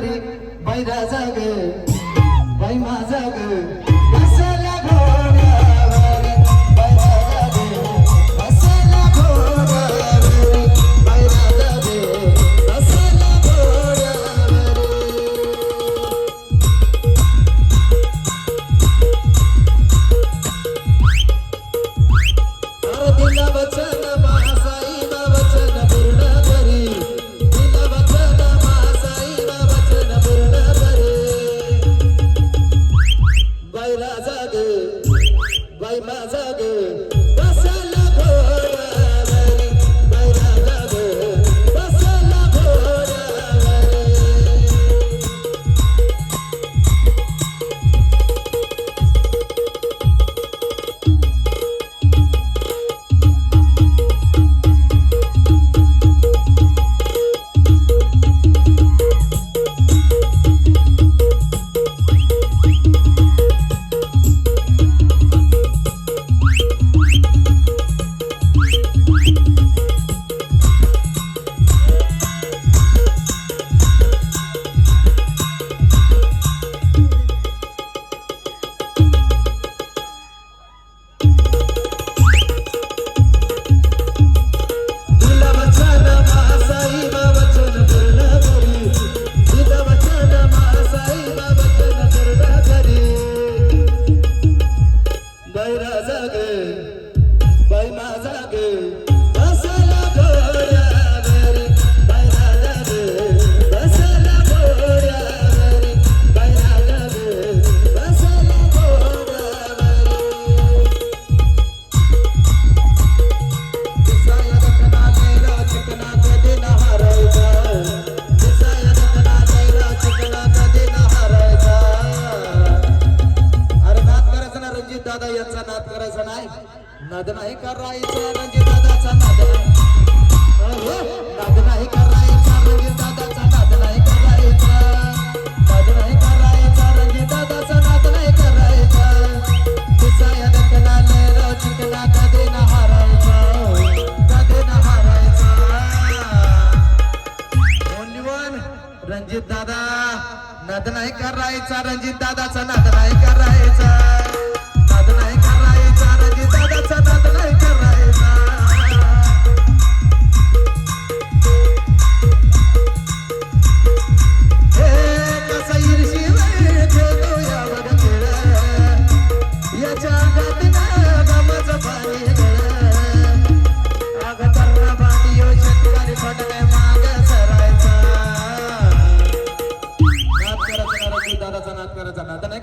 बैरा जाग बाई माझा ग दादा यांचा नाद करायचा नाही. नाद नाही करायचा रणजित दादाचा नाद नाद नाही करायचा रणजित दादाचा नाद नाही करायचा. नाद नाही करायचा रणजित दादाचा नाद नाही करायचा. दिसाया दखनालेला चिकना कधी न हारायचा. कधी न हारायचा. ओनली वन रणजित दादा. नाद नाही करायचा रणजित दादाचा नाद नाही करायचा. Udah gak.